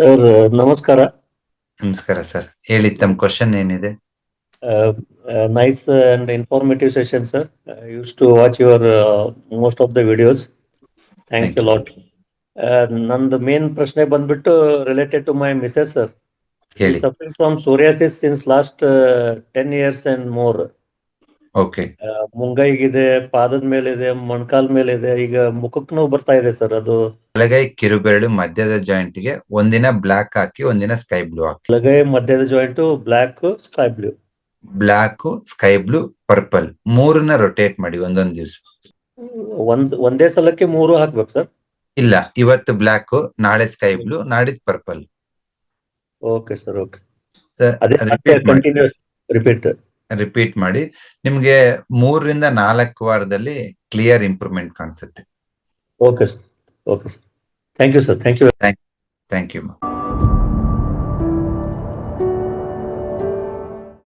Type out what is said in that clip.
Sir ನಮಸ್ಕಾರ. ನಮಸ್ಕಾರ sir. ಹೇಳಿ ತಮ್ಮ ಕ್ವಶನ್ ಏನಿದೆ? Nice and informative session sir use to watch your most of the videos thank you lot ನಂದು main ಪ್ರಶ್ನೆ ಬಂದ್ಬಿಟ್ಟು related to my missus sir suffering from psoriasis since last ten years and more okay ಮುಂಗೈಗಿದೆ ಪಾದದ ಮೇಲಿದೆ ಮೊಣಕಾಲ್ ಇದೆ ಈಗ ಮುಖಕ್ಕೂ ನೋವು ಬರ್ತಾ ಇದೆ ಸರ್ ಅದು. ಬಲಗೈ ಕಿರುಬೆರಳು ಮಧ್ಯದ ಜಾಯಿಂಟ್ಗೆ ಒಂದಿನ ಬ್ಲಾಕ್ ಹಾಕಿ ಒಂದಿನ ಸ್ಕೈ ಬ್ಲೂ ಹಾಕಿ. ಬಲಗೈ ಮಧ್ಯದ joint black sky blue black sky blue purple ಮೂರನ್ನ rotate ಮಾಡಿ ಒಂದೊಂದ್ ದಿವ್ಸ. ಒಂದ್ ಒಂದೇ ಸಲಕ್ಕೆ ಮೂರು ಹಾಕ್ಬೇಕು ಸರ್? ಇಲ್ಲ ಇವತ್ತು ಬ್ಲಾಕ್ ನಾಳೆ sky blue ನಾಡಿದ್ purple okay sir okay sir ಅದೇ ರಿಪೀಟ್ ಕಂಟಿನ್ಯೂಸ್ ರಿಪೀಟ್ ರಿಪೀಟ್ ಮಾಡಿ ನಿಮ್ಗೆ ಮೂರರಿಂದ ನಾಲ್ಕು ವಾರದಲ್ಲಿ ಕ್ಲಿಯರ್ ಇಂಪ್ರೂವ್ಮೆಂಟ್ ಕಾಣಿಸುತ್ತೆ. Okay sir okay sir thank you sir thank you thank you